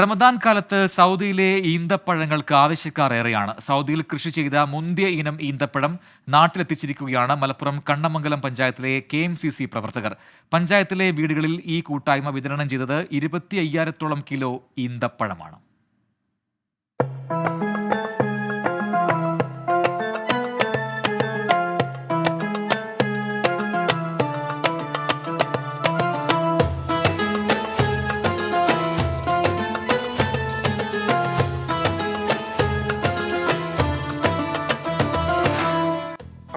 റമദാൻ കാലത്ത് സൗദിയിലെ ഈന്തപ്പഴങ്ങൾക്ക് ആവശ്യക്കാർ ഏറെയാണ് സൗദിയിൽ കൃഷി ചെയ്ത മുന്തിയ ഇനം ഈന്തപ്പഴം നാട്ടിലെത്തിച്ചിരിക്കുകയാണ് മലപ്പുറം കണ്ണമംഗലം പഞ്ചായത്തിലെ കെ എം സി സി പ്രവർത്തകർ. പഞ്ചായത്തിലെ വീടുകളിൽ ഈ കൂട്ടായ്മ വിതരണം ചെയ്തത് ഇരുപത്തി അയ്യായിരത്തോളം കിലോ ഈന്തപ്പഴമാണ്.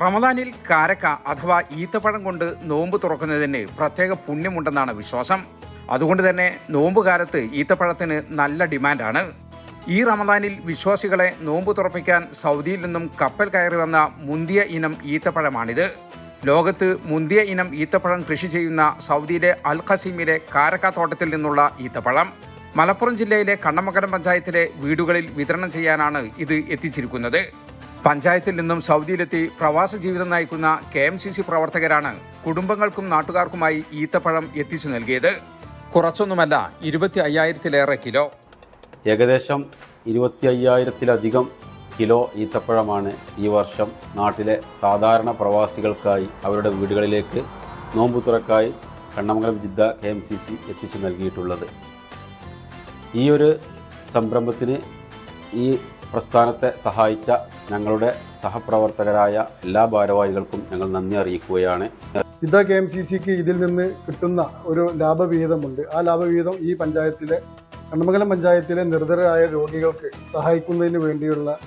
റമദാനിൽ കാരക്ക അഥവാ ഈത്തപ്പഴം കൊണ്ട് നോമ്പ് തുറക്കുന്നതിന് പ്രത്യേക പുണ്യമുണ്ടെന്നാണ് വിശ്വാസം. അതുകൊണ്ട് തന്നെ നോമ്പ് കാലത്ത് ഈത്തപ്പഴത്തിന് നല്ല ഡിമാൻഡാണ്. ഈ റമദാനിൽ വിശ്വാസികളെ നോമ്പ് തുറപ്പിക്കാൻ സൗദിയിൽ നിന്നും കപ്പൽ കയറി വന്ന മുന്തിയ ഇനം ഈത്തപ്പഴമാണിത്. ലോകത്ത് മുന്തിയ ഇനം ഈത്തപ്പഴം കൃഷി ചെയ്യുന്ന സൗദിയിലെ അൽ ഖസീമിലെ കാരക്ക തോട്ടത്തിൽ നിന്നുള്ള ഈത്തപ്പഴം. മലപ്പുറം ജില്ലയിലെ കണ്ണമകരം പഞ്ചായത്തിലെ വീടുകളിൽ വിതരണം ചെയ്യാനാണ് ഇത് എത്തിച്ചിരിക്കുന്നത്. പഞ്ചായത്തിൽ നിന്നും സൗദിയിലെത്തി പ്രവാസ ജീവിതം നയിക്കുന്ന കെ എം സി സി പ്രവർത്തകരാണ് കുടുംബങ്ങൾക്കും നാട്ടുകാർക്കുമായി ഈത്തപ്പഴം എത്തിച്ചു നൽകിയത്. കുറച്ചൊന്നുമല്ല ഇരുപത്തി അയ്യായിരത്തിലേറെ കിലോ. ഏകദേശം ഇരുപത്തി അയ്യായിരത്തിലധികം കിലോ ഈത്തപ്പഴമാണ് ഈ വർഷം നാട്ടിലെ സാധാരണ പ്രവാസികൾക്കായി അവരുടെ വീടുകളിലേക്ക് നോമ്പ് തുറക്കായി Kannamangalam Jeddah K M C C എത്തിച്ചു നൽകിയിട്ടുള്ളത്. ഈ ഒരു സംരംഭത്തിന് ഈ പ്രസ്ഥാനത്തെ സഹായിച്ച ഞങ്ങളുടെ സഹപ്രവർത്തകരായ എല്ലാ ഭാരവാഹികൾക്കും ഞങ്ങൾ നന്ദി അറിയിക്കുകയാണ്. സിദ്ധ കെ എം സി സിക്ക് ഇതിൽ നിന്ന് കിട്ടുന്ന ഒരു ലാഭവിഹിതമുണ്ട്. ആ ലാഭവിഹിതം ഈ പഞ്ചായത്തിലെ കണ്ണമംഗലം പഞ്ചായത്തിലെ നിർധരായ രോഗികൾക്ക് സഹായിക്കുന്നതിന് വേണ്ടിയുള്ള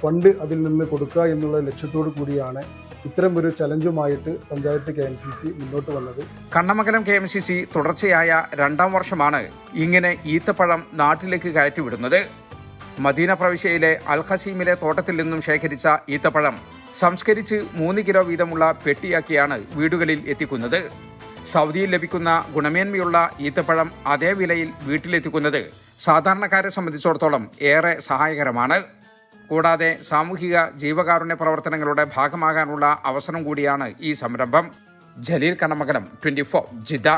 ഫണ്ട് അതിൽ നിന്ന് കൊടുക്കുക എന്നുള്ള ലക്ഷ്യത്തോടു കൂടിയാണ് ഇത്തരം ഒരു ചലഞ്ചുമായിട്ട് panchayat K M C C മുന്നോട്ട് വന്നത്. Kannamangalam K M C C തുടർച്ചയായ രണ്ടാം വർഷമാണ് ഇങ്ങനെ ഈത്തപ്പഴം നാട്ടിലേക്ക് കയറ്റിവിടുന്നത്. മദീന പ്രവിശ്യയിലെ അൽ ഖസീമിലെ തോട്ടത്തിൽ നിന്നും ശേഖരിച്ച ഈത്തപ്പഴം സംസ്കരിച്ച് മൂന്ന് കിലോ വീതമുള്ള പെട്ടിയാക്കിയാണ് വീടുകളിൽ എത്തിക്കുന്നത്. സൗദിയിൽ ലഭിക്കുന്ന ഗുണമേന്മയുള്ള ഈത്തപ്പഴം അതേ വിലയിൽ വീട്ടിലെത്തിക്കുന്നത് സാധാരണക്കാരെ സംബന്ധിച്ചിടത്തോളം ഏറെ സഹായകരമാണ്. കൂടാതെ സാമൂഹിക ജീവകാരുണ്യ പ്രവർത്തനങ്ങളുടെ ഭാഗമാകാനുള്ള അവസരം കൂടിയാണ് ഈ സംരംഭം. Jaleel Kanamakalam twenty four Jeddah